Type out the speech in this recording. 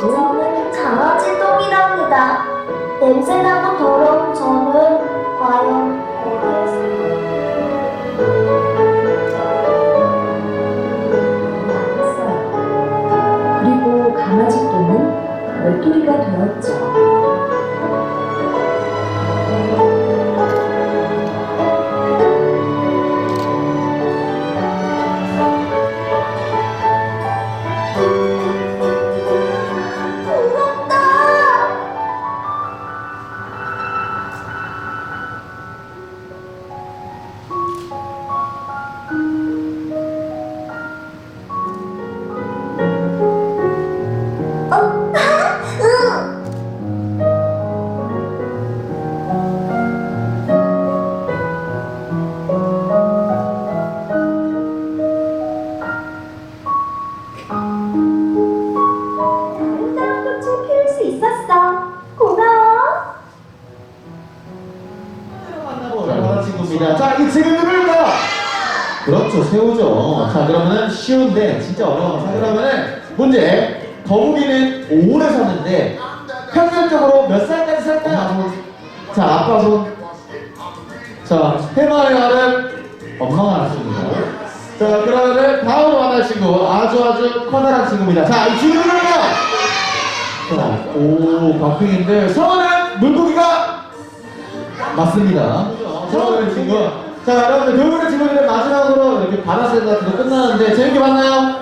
지금은 강아지똥이랍니다. 냄새나고 더러운 저는 과연 어디에서 그리고 강아지똥은 외톨이가 되었죠. 자, 그렇죠, 새우죠. 자, 그러면은 쉬운데 진짜 어려워. 자, 그러면은 문제. 거북이는 오래 사는데 평균적으로 몇 살까지 살까요? 자, 아빠 손. 자, 해마의 알은 엄마가 알수 있는 아주 아주 커다란 친구입니다. 자, 이 친구는요. 자, 오, 박빙인데 성원은 물고기가 맞습니다. 성원은 친구. 자, 여러분들 돌고래 친구들은 마지막으로 이렇게 바다색 같은 거 끝나는데 재밌게 봤나요?